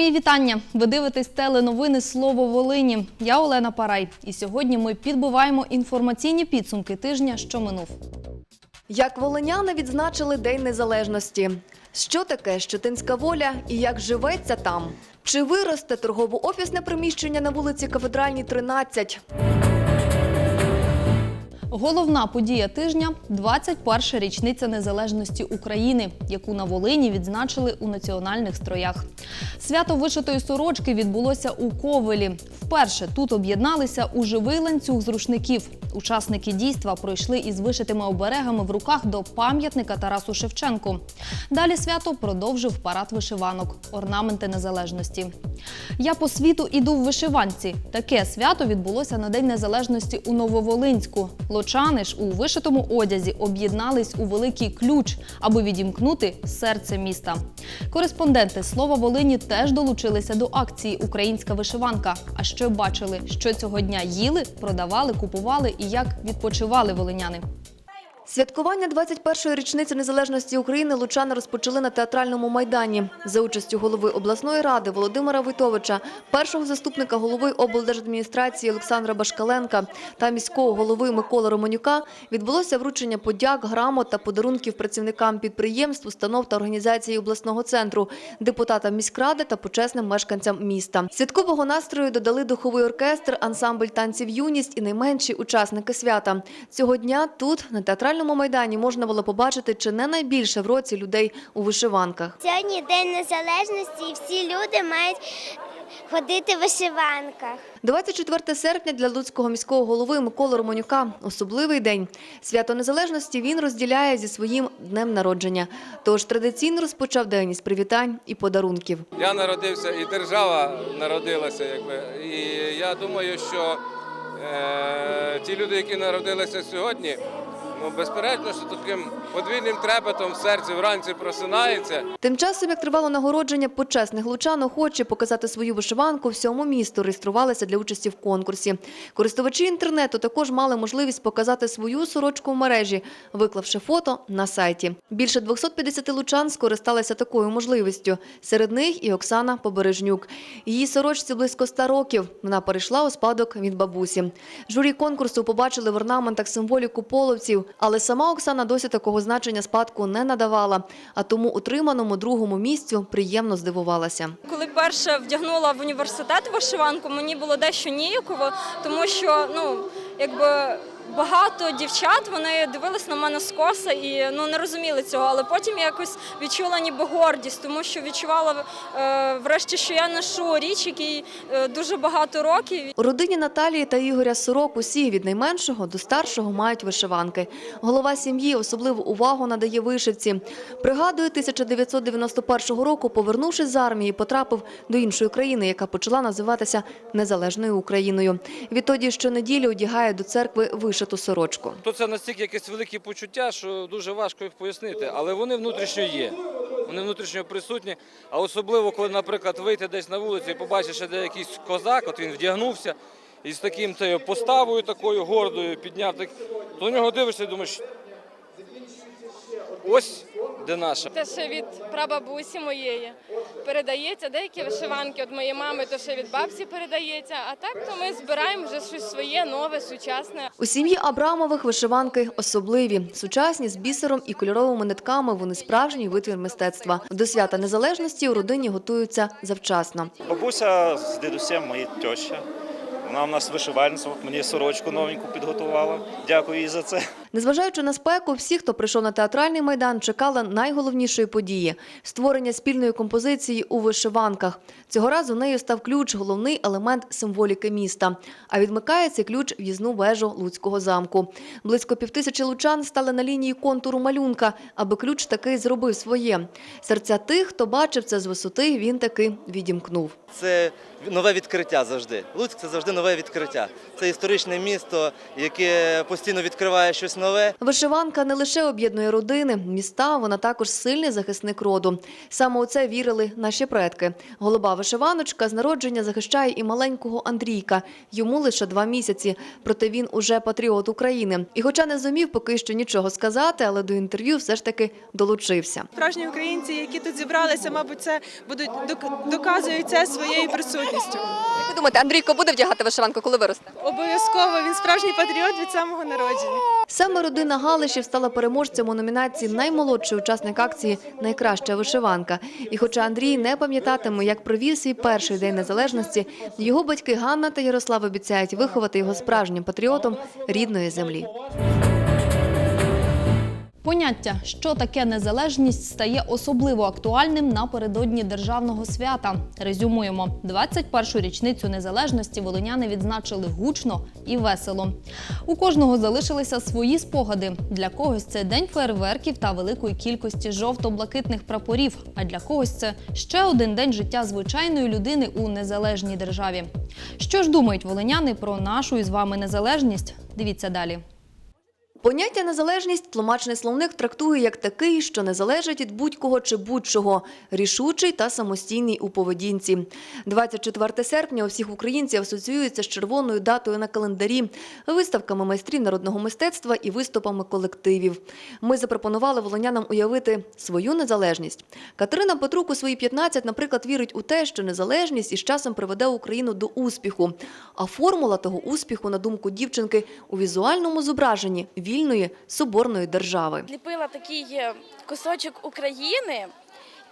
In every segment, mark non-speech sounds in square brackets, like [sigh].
Мої вітання. Ви дивитесь теленовини Слово Волині. Я Олена Парай. І сьогодні ми підбиваємо інформаційні підсумки тижня, що минув. Як волиняни відзначили День Незалежності. Що таке щетинська воля і як живеться там? Чи виросте торгово-офісне приміщення на вулиці Кафедральній, 13? Головна подія тижня 21-ша річниця незалежності України, яку на Волині відзначили у національних строях. Свято вишитої сорочки відбулося у Ковелі. Вперше тут об'єдналися у живий ланцюг з рушників. Учасники дійства пройшли із вишитими оберегами в руках до пам'ятника Тарасу Шевченку. Далі свято продовжив парад вишиванок, орнаменти незалежності. Я по світу іду в вишиванці. Таке свято відбулося на День Незалежності у Нововолинську. Лочани ж у вишитому одязі об'єднались у великий ключ, аби відімкнути серце міста. Кореспонденти Слова Волині теж долучилися до акції Українська вишиванка. А ще бачили, що цього дня їли, продавали, купували і як відпочивали волиняни. Святкування 21-ї річниці незалежності України лучани розпочали на театральному майдані за участю голови обласної ради Володимира Войтовича, першого заступника голови облдержадміністрації Олександра Башкаленка та міського голови Миколи Романюка відбулося вручення подяк, грамот та подарунків працівникам підприємств, установ та організацій обласного центру, депутатам міськради та почесним мешканцям міста. Святкового настрою додали духовий оркестр, ансамбль танців юність і найменші учасники свята. Цього дня тут на театральному майдані можна було побачити чи не найбільше в році людей у вишиванках. Сьогодні День Незалежності і всі люди мають ходити в вишиванках. 24 серпня для Луцького міського голови Миколи Романюка – особливий день. Свято Незалежності він розділяє зі своїм днем народження. Тож традиційно розпочав день із привітань і подарунків. Я народився і держава народилася, якби. І я думаю, що е, ті люди, які народилися сьогодні, ну безперечно, що таким подвійним трепетом в серці вранці просинається. Тим часом, як тривало нагородження почесних лучан, охочі показати свою вишиванку всьому місту реєструвалися для участі в конкурсі. Користувачі інтернету також мали можливість показати свою сорочку в мережі, виклавши фото на сайті. Більше 250 лучан скористалися такою можливістю. Серед них і Оксана Побережнюк. Її сорочці близько 100 років. Вона перейшла у спадок від бабусі. Журі конкурсу побачили в орнаментах символіку половців, але сама Оксана досі такого значення спадку не надавала, а тому утриманому другому місцю приємно здивувалася. Коли перше вдягнула в університет вишиванку, мені було дещо ніяково, тому що ну якби. Багато дівчат вони дивились на мене скоса і ну не розуміли цього. Але потім я якось відчула ніби гордість, тому що відчувала е, врешті, що я ношу річ, якій е, дуже багато років. У родині Наталії та Ігоря Сорок усі від найменшого до старшого мають вишиванки. Голова сім'ї особливу увагу надає вишивці. Пригадує, 1991 року, повернувшись з армії, потрапив до іншої країни, яка почала називатися Незалежною Україною. Відтоді щонеділі одягає до церкви вишиту сорочку. То це настільки якесь велике почуття, що дуже важко їх пояснити, але вони внутрішньо є. Вони внутрішньо присутні. А особливо, коли, наприклад, вийти десь на вулицю і побачиш, де якийсь козак, от він вдягнувся і з таким поставою такою гордою підняв, так, то на нього дивишся і думаєш, ось де наша. Те ще від прабабусі моєї передається. Деякі вишиванки від моєї мами, то ще від бабці передається. А так то ми збираємо вже щось своє, нове, сучасне. У сім'ї Абрамових вишиванки особливі, сучасні з бісером і кольоровими нитками. Вони справжній витвір мистецтва. До свята незалежності у родині готуються завчасно. Бабуся з дідусем, мої теща. Вона в нас вишивальниця, мені сорочку новеньку підготувала. Дякую їй за це. Незважаючи на спеку, всі, хто прийшов на театральний майдан, чекали найголовнішої події створення спільної композиції у вишиванках. Цього разу нею став ключ, головний елемент символіки міста. А відмикає цей ключ в'їзну вежу Луцького замку. Близько півтисячі лучан стали на лінії контуру малюнка, аби ключ таки зробив своє. Серця тих, хто бачив це з висоти, він таки відімкнув. Це нове відкриття завжди. Луцьк це завжди нове відкриття. Це історичне місто, яке постійно відкриває щось нове. Вишиванка не лише об'єднує родини, міста, вона також сильний захисник роду. Саме у це вірили наші предки. Голуба вишиваночка з народження захищає і маленького Андрійка. Йому лише два місяці, проте він уже патріот України. І хоча не зумів поки що нічого сказати, але до інтерв'ю все ж таки долучився. Справжні українці, які тут зібралися, мабуть, це будуть док- доказують це своєю присутністю. Як ви думаєте, Андрійко буде вдягати вишиванку, коли виросте? Обов'язково він справжній патріот від самого народження. Саме родина Галишів стала переможцем у номінації Наймолодший учасник акції Найкраща вишиванка. І хоча Андрій не пам'ятатиме, як провів свій перший день незалежності, його батьки Ганна та Ярослав обіцяють виховати його справжнім патріотом рідної землі. Поняття, що таке незалежність, стає особливо актуальним напередодні державного свята. Резюмуємо, 21-ю річницю незалежності волиняни відзначили гучно і весело. У кожного залишилися свої спогади. Для когось це день фейерверків та великої кількості жовто-блакитних прапорів. А для когось це ще один день життя звичайної людини у незалежній державі. Що ж думають волиняни про нашу із вами незалежність? Дивіться далі. Поняття незалежність тлумачний словник трактує як такий, що не залежить від будь-кого чи будь-чого, рішучий та самостійний у поведінці. 24 серпня у всіх українців асоціюється з червоною датою на календарі, виставками майстрів народного мистецтва і виступами колективів. Ми запропонували волонянам уявити свою незалежність. Катерина Петрук у свої 15, наприклад, вірить у те, що незалежність із часом приведе Україну до успіху. А формула того успіху, на думку дівчинки, у візуальному зображенні вільної соборної держави. Ліпила такий е, кусочок України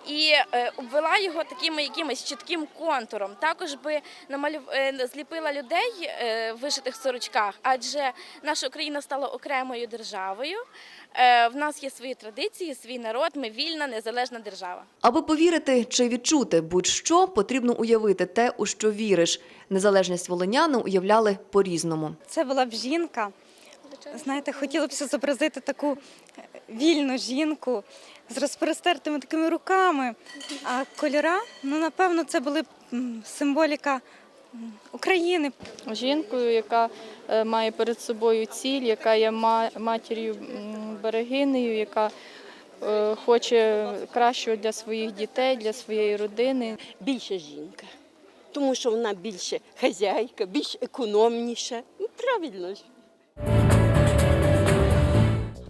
і е, обвела його таким якимось чітким контуром. Також би намалюв... е, зліпила людей в вишитих сорочках, адже наша Україна стала окремою державою. В нас є свої традиції, свій народ. Ми вільна, незалежна держава. Аби повірити чи відчути будь-що, потрібно уявити те, у що віриш. Незалежність волиняни уявляли по-різному. Це була б жінка. Знаєте, хотіла б зобразити таку вільну жінку з розпростертими такими руками. А кольора, ну напевно, це були б символіка України. жінкою, яка е, має перед собою ціль, яка є матір'ю берегинею, яка е, хоче кращого для своїх дітей, для своєї родини. більше жінка, тому що вона більше хазяйка, більш економніша. Ну, правильно ж.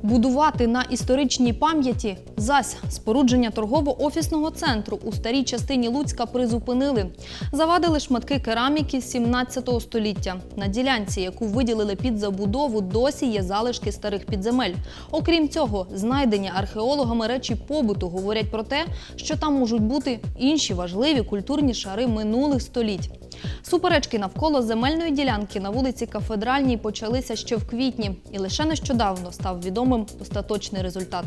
Будувати на історичній пам'яті зась спорудження торгово-офісного центру у старій частині Луцька призупинили. Завадили шматки кераміки з 17 століття. На ділянці, яку виділили під забудову, досі є залишки старих підземель. Окрім цього, знайдені археологами речі побуту говорять про те, що там можуть бути інші важливі культурні шари минулих століть. Суперечки навколо земельної ділянки на вулиці Кафедральній почалися ще в квітні, і лише нещодавно став відомим остаточний результат.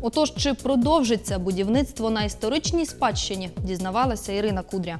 Отож, чи продовжиться будівництво на історичній спадщині, дізнавалася Ірина Кудря.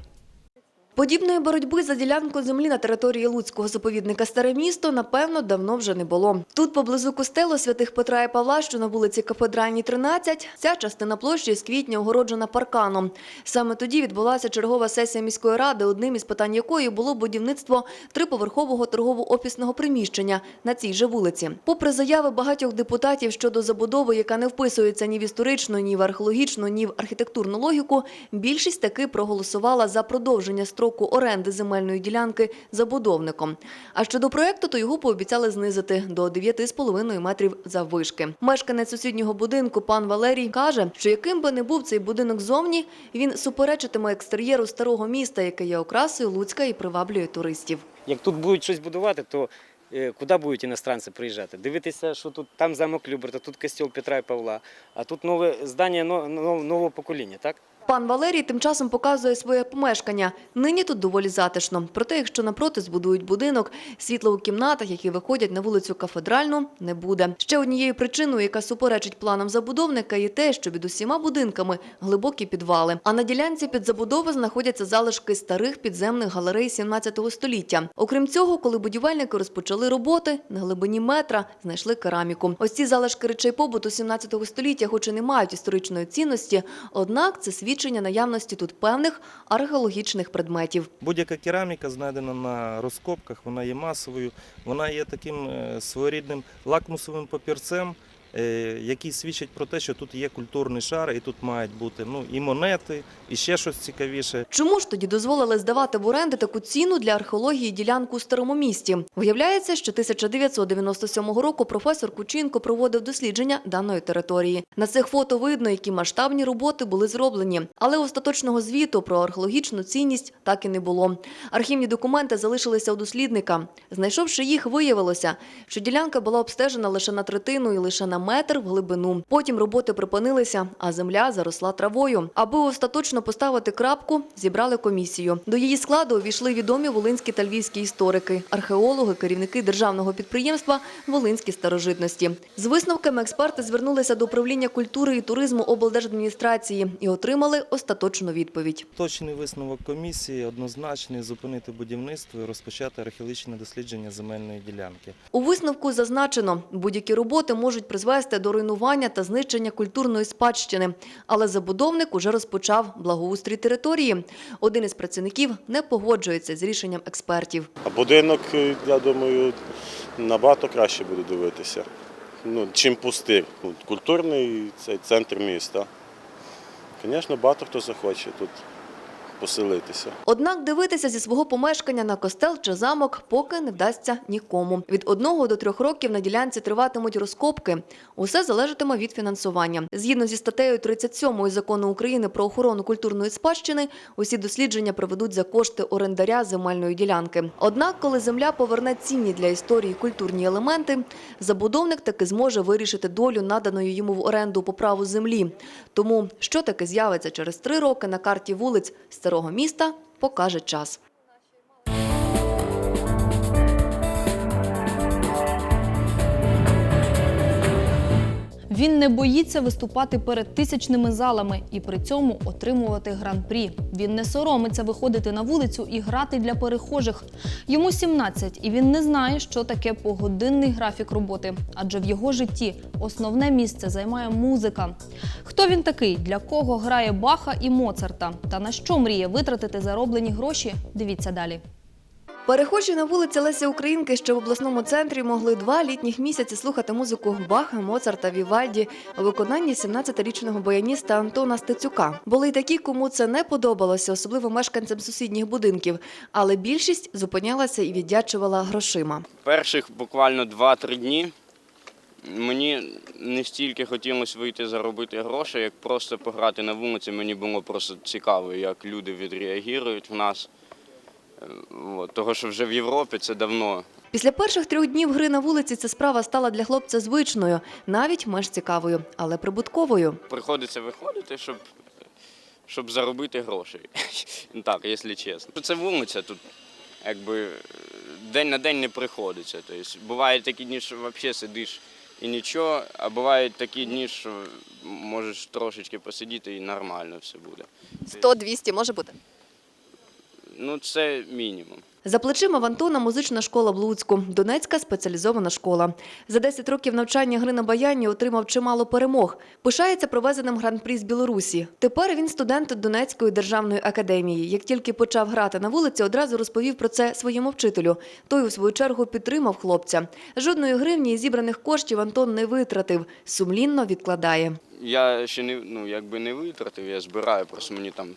Подібної боротьби за ділянку землі на території Луцького заповідника Старе місто, напевно, давно вже не було. Тут поблизу костелу святих Петра і Павла, що на вулиці Кафедральній, 13, ця частина площі з квітня огороджена парканом. Саме тоді відбулася чергова сесія міської ради, одним із питань якої було будівництво триповерхового торгово-офісного приміщення на цій же вулиці. Попри заяви багатьох депутатів щодо забудови, яка не вписується ні в історичну, ні в археологічну, ні в архітектурну логіку, більшість таки проголосувала за продовження строку оренди земельної ділянки забудовником. А щодо проекту, то його пообіцяли знизити до 9,5 метрів заввишки. Мешканець сусіднього будинку пан Валерій каже, що яким би не був цей будинок зовні, він суперечитиме екстер'єру старого міста, яке є окрасою Луцька і приваблює туристів. Як тут будуть щось будувати, то е, куди будуть іностранці приїжджати? Дивитися, що тут там замок Люберта, тут костюл Петра і Павла, а тут нове здання но- но- нового покоління, так? Пан Валерій тим часом показує своє помешкання. Нині тут доволі затишно. Проте, якщо напроти збудують будинок, світла у кімнатах, які виходять на вулицю Кафедральну, не буде. Ще однією причиною, яка суперечить планам забудовника, є те, що під усіма будинками глибокі підвали. А на ділянці під забудови знаходяться залишки старих підземних галерей 17 століття. Окрім цього, коли будівельники розпочали роботи, на глибині метра знайшли кераміку. Ось ці залишки речей побуту 17 століття, хоч і не мають історичної цінності, однак це свідчить свідчення наявності тут певних археологічних предметів. Будь-яка кераміка, знайдена на розкопках, вона є масовою, вона є таким е, своєрідним лакмусовим папірцем, е, який свідчить про те, що тут є культурний шар, і тут мають бути ну, і монети, і ще щось цікавіше. Чому ж тоді дозволили здавати в оренди таку ціну для археології ділянку у старому місті? Виявляється, що 1997 року професор Кучинко проводив дослідження даної території. На цих фото видно, які масштабні роботи були зроблені, але остаточного звіту про археологічну цінність так і не було. Архівні документи залишилися у дослідника. Знайшовши їх, виявилося, що ділянка була обстежена лише на третину і лише на метр в глибину. Потім роботи припинилися, а земля заросла травою. Аби остаточно поставити крапку, зібрали комісію. До її складу увійшли відомі волинські та львівські історики, археологи, керівники державного підприємства Волинські старожитності. З висновками експерти звернулися до управління культури і туризму облдержадміністрації і отримали остаточну відповідь. Точний висновок комісії однозначний зупинити будівництво і розпочати археологічне дослідження земельної ділянки. У висновку зазначено, будь-які роботи можуть призвести до руйнування та знищення культурної спадщини, але забудовник уже розпочав благоустрій території. Один із працівників не погоджується з рішенням експертів. А будинок, е, я думаю, набагато краще буде дивитися, ну, чим пустир. Ну, Культурний цей центр міста. Звісно, багато хто захоче тут поселитися. Однак дивитися зі свого помешкання на костел чи замок поки не вдасться нікому. Від одного до трьох років на ділянці триватимуть розкопки. Усе залежатиме від фінансування. Згідно зі статтею 37 закону України про охорону культурної спадщини, усі дослідження проведуть за кошти орендаря земельної ділянки. Однак, коли земля поверне цінні для історії культурні елементи, забудовник таки зможе вирішити долю наданої йому в оренду по праву землі. Тому, що таки з'явиться через три роки на карті вулиць старого міста, покаже час. Він не боїться виступати перед тисячними залами і при цьому отримувати гран-прі. Він не соромиться виходити на вулицю і грати для перехожих. Йому 17, і він не знає, що таке погодинний графік роботи, адже в його житті основне місце займає музика. Хто він такий, для кого грає Баха і Моцарта, та на що мріє витратити зароблені гроші? Дивіться далі. Перехожі на вулиці Лесі Українки, що в обласному центрі могли два літніх місяці слухати музику Баха, Моцарта, Вівальді у виконанні 17-річного баяніста Антона Стецюка. Були й такі, кому це не подобалося, особливо мешканцям сусідніх будинків. Але більшість зупинялася і віддячувала грошима. Перших буквально 2-3 дні мені не стільки хотілося вийти заробити гроші, як просто пограти на вулиці. Мені було просто цікаво, як люди відреагують в нас. Е, От, того, що вже в Європі це давно. Після перших трьох днів гри на вулиці ця справа стала для хлопця звичною, навіть менш цікавою, але прибутковою. Приходиться виходити, щоб, щоб заробити гроші. [laughs] так, якщо чесно. Це вулиця тут, якби день на день не приходиться. Тобто, бувають такі дні, що взагалі сидиш і нічого, а бувають такі дні, що можеш трошечки посидіти і нормально все буде. 100-200 може бути. Ну, це мінімум. За плечима в Антона музична школа в Луцьку, Донецька спеціалізована школа. За 10 років навчання гри на баяні отримав чимало перемог. Пишається провезеним гран-прі з Білорусі. Тепер він студент Донецької державної академії. Як тільки почав грати на вулиці, одразу розповів про це своєму вчителю. Той, у свою чергу, підтримав хлопця. Жодної гривні зібраних коштів Антон не витратив. Сумлінно відкладає. Я ще не, ну, якби не витратив, я збираю, просто мені там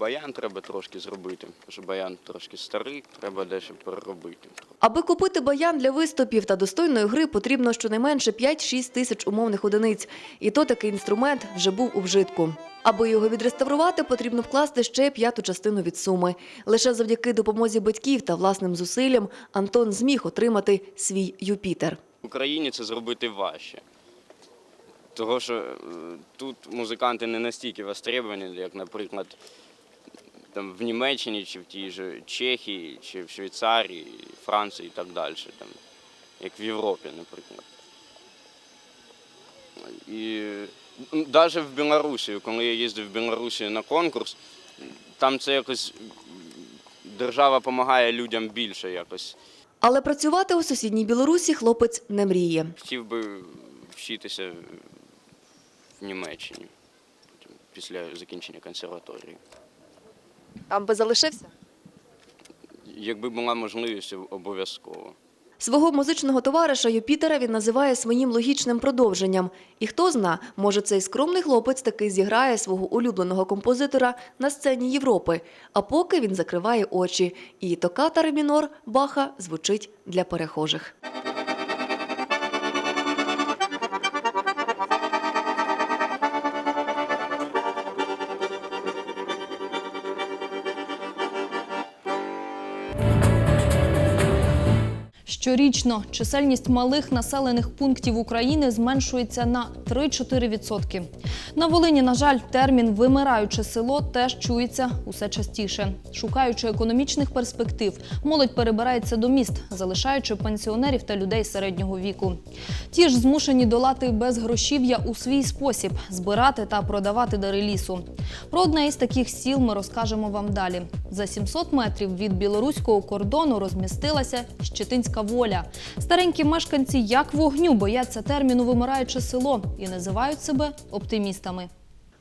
баян треба трошки зробити, що баян трошки старий, треба дещо переробити. Аби купити баян для виступів та достойної гри, потрібно щонайменше 5-6 тисяч умовних одиниць. І то такий інструмент вже був у вжитку. Аби його відреставрувати, потрібно вкласти ще п'яту частину від суми. Лише завдяки допомозі батьків та власним зусиллям Антон зміг отримати свій Юпітер. В Україні це зробити важче. Того, що е, тут музиканти не настільки востребовані, як, наприклад, там, в Німеччині, чи в тій же Чехії, чи в Швейцарії, Франції і так далі, там, як в Європі, наприклад. І навіть в Білорусі, коли я їздив в Білорусі на конкурс, там це якось держава допомагає людям більше якось. Але працювати у сусідній Білорусі хлопець не мріє. Хотів би вчитися в Німеччині. після закінчення консерваторії. Там би залишився? Якби була можливість, обов'язково. Свого музичного товариша Юпітера він називає своїм логічним продовженням. І хто зна, може цей скромний хлопець таки зіграє свого улюбленого композитора на сцені Європи. А поки він закриває очі, і токата ре мінор Баха звучить для перехожих. Щорічно чисельність малих населених пунктів України зменшується на 3-4%. На Волині, на жаль, термін вимираюче село теж чується усе частіше. Шукаючи економічних перспектив, молодь перебирається до міст, залишаючи пенсіонерів та людей середнього віку. Ті ж змушені долати безгрошів'я у свій спосіб збирати та продавати дари лісу. Про одне із таких сіл ми розкажемо вам далі. За 700 метрів від білоруського кордону розмістилася Щетинська воля. Старенькі мешканці як вогню бояться терміну вимираюче село і називають себе оптимістами.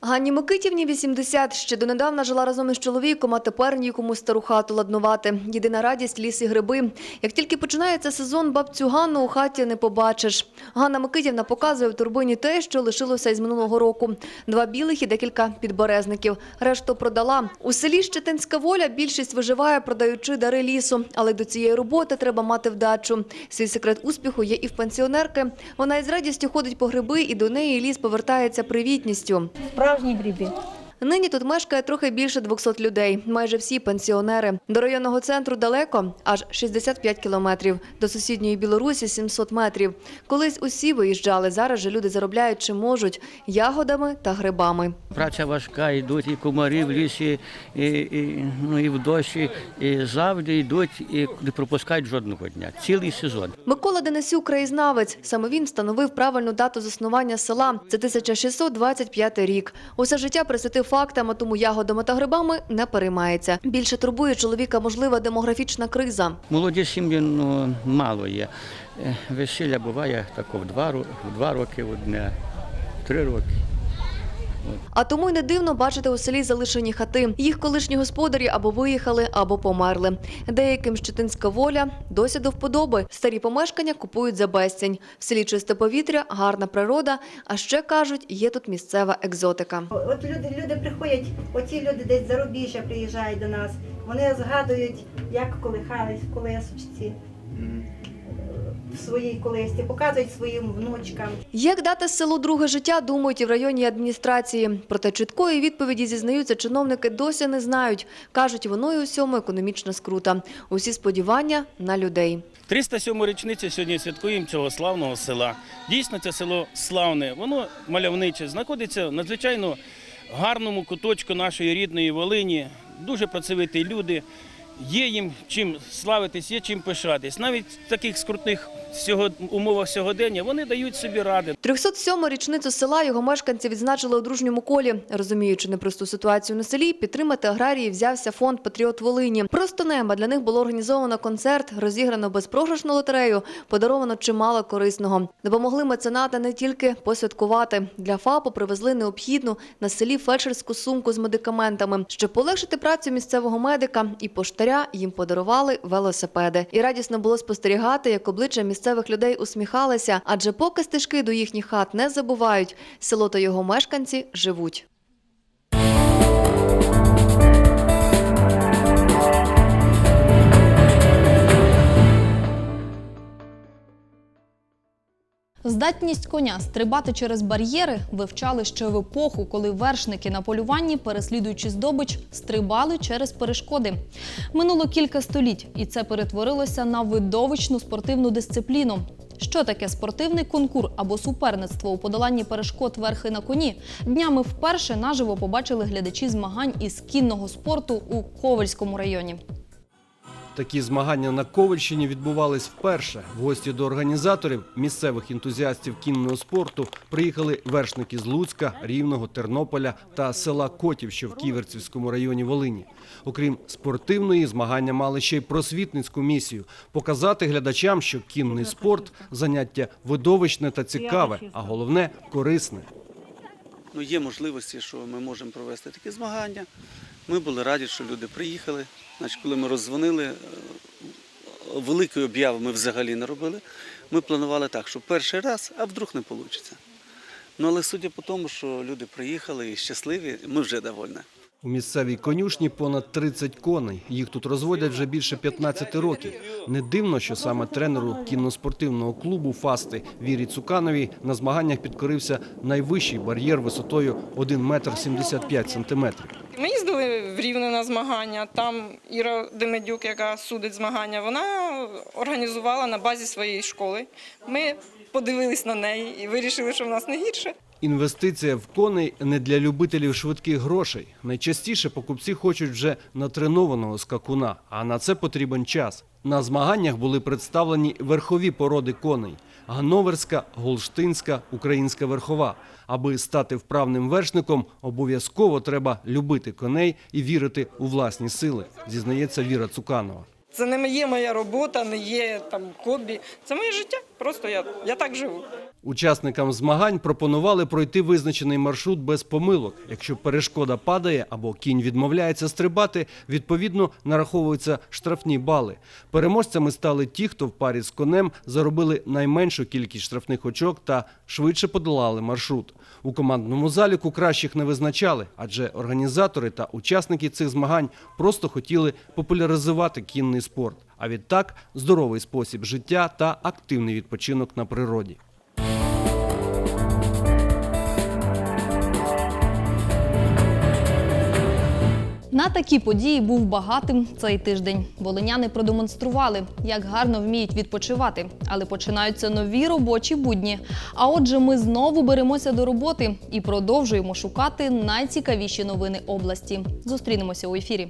Ганні Микитівні 80, ще донедавна жила разом із чоловіком, а тепер нікому стару хату ладнувати. Єдина радість – ліс і гриби. Як тільки починається сезон, бабцю Ганну у хаті не побачиш. Ганна Микитівна показує в турбині те, що лишилося із минулого року. Два білих і декілька підберезників. Решту продала. У селі Щетинська воля більшість виживає, продаючи дари лісу. Але до цієї роботи треба мати вдачу. Свій секрет успіху є і в пенсіонерки. Вона із радістю ходить по гриби, і до неї ліс повертається привітністю. Справжні гриби. Нині тут мешкає трохи більше 200 людей, майже всі пенсіонери. До районного центру далеко, аж 65 кілометрів. До сусідньої Білорусі 700 метрів. Колись усі виїжджали, зараз же люди заробляють чи можуть ягодами та грибами. Праця важка, йдуть і комарі в лісі, і, і, ну, і в дощі, і завжди йдуть і не пропускають жодного дня. Цілий сезон. Микола Денисюк – краєзнавець. Саме він встановив правильну дату заснування села. Це 1625 рік. Усе життя присвятив фактам, а тому ягодами та грибами не переймається. Більше турбує чоловіка можлива демографічна криза. Молоді сім'ї ну, мало є. Е, Весілля буває тако в два, в два роки одне, три роки. А тому й не дивно бачити у селі залишені хати. Їх колишні господарі або виїхали, або померли. Деяким щетинська воля досі до вподоби. Старі помешкання купують за безцінь. В селі чисте повітря, гарна природа. А ще кажуть, є тут місцева екзотика. От люди, люди приходять, оті люди десь зарубіжжя приїжджають до нас. Вони згадують, як колихались в колесочці в своїй колесці, показують своїм внучкам. Як дати селу друге життя, думають і в районній адміністрації. Проте чіткої відповіді зізнаються, чиновники досі не знають. Кажуть, воно і усьому економічна скрута. Усі сподівання на людей. 307 річницю сьогодні святкуємо цього славного села. Дійсно, це село славне, воно мальовниче, знаходиться в надзвичайно гарному куточку нашої рідної Волині. Дуже працьовиті люди. Є їм чим славитись, є чим пишатись. Навіть в таких скрутних умовах сьогодення вони дають собі ради. 307 річницю села його мешканці відзначили у дружньому колі. Розуміючи непросту ситуацію на селі, підтримати аграрії взявся фонд Патріот Волині. Просто неба для них було організовано концерт, розіграно безпрограшну лотерею, подаровано чимало корисного. Допомогли меценати не тільки посвяткувати. Для ФАПу привезли необхідну на селі фельдшерську сумку з медикаментами. Щоб полегшити працю місцевого медика і поштаря, їм подарували велосипеди. І радісно було спостерігати, як обличчя місцевих людей усміхалися, адже поки стежки до їхніх хат не забувають, село та його мешканці живуть. Здатність коня стрибати через бар'єри вивчали ще в епоху, коли вершники на полюванні, переслідуючи здобич, стрибали через перешкоди. Минуло кілька століть, і це перетворилося на видовищну спортивну дисципліну. Що таке спортивний конкур або суперництво у подоланні перешкод верхи на коні? Днями вперше наживо побачили глядачі змагань із кінного спорту у Ковальському районі. Такі змагання на Ковальщині відбувались вперше. В гості до організаторів, місцевих ентузіастів кінного спорту, приїхали вершники з Луцька, Рівного, Тернополя та села Котів, що в Ківерцівському районі Волині. Окрім спортивної, змагання мали ще й просвітницьку місію – показати глядачам, що кінний спорт – заняття видовищне та цікаве, а головне – корисне. ну, є можливості, що ми можемо провести такі змагання. Ми були раді, що люди приїхали. Значить, коли ми роздзвонили, е, великої обяви ми взагалі не робили. Ми планували так, що перший раз, а вдруг не вийде. Ну, але судя по тому, що люди приїхали і щасливі, ми вже довольні. У місцевій конюшні понад 30 коней. Їх тут розводять вже більше 15 років. Не дивно, що саме тренеру кінноспортивного клубу Фасти Вірі Цукановій на змаганнях підкорився найвищий бар'єр висотою 1 метр 75 сантиметрів. Ми їздили в Рівне на змагання. Там Іра Демедюк, яка судить змагання, вона організувала на базі своєї школи. Ми подивились на неї і вирішили, що в нас не гірше. Інвестиція в коней не для любителів швидких грошей. Найчастіше покупці хочуть вже натренованого скакуна, а на це потрібен час. На змаганнях були представлені верхові породи коней: ганноверська, голштинська, українська верхова. Аби стати вправним вершником, обов'язково треба любити коней і вірити у власні сили, зізнається Віра Цуканова. Це не є моя робота, не є там хобі. Це моє життя. Просто я, я так живу. Учасникам змагань пропонували пройти визначений маршрут без помилок. Якщо перешкода падає або кінь відмовляється стрибати, відповідно нараховуються штрафні бали. Переможцями стали ті, хто в парі з конем заробили найменшу кількість штрафних очок та швидше подолали маршрут. У командному заліку кращих не визначали, адже організатори та учасники цих змагань просто хотіли популяризувати кінний спорт. А відтак здоровий спосіб життя та активний відпочинок на природі. На такі події був багатим цей тиждень. Волиняни продемонстрували, як гарно вміють відпочивати, але починаються нові робочі будні. А отже, ми знову беремося до роботи і продовжуємо шукати найцікавіші новини області. Зустрінемося у ефірі.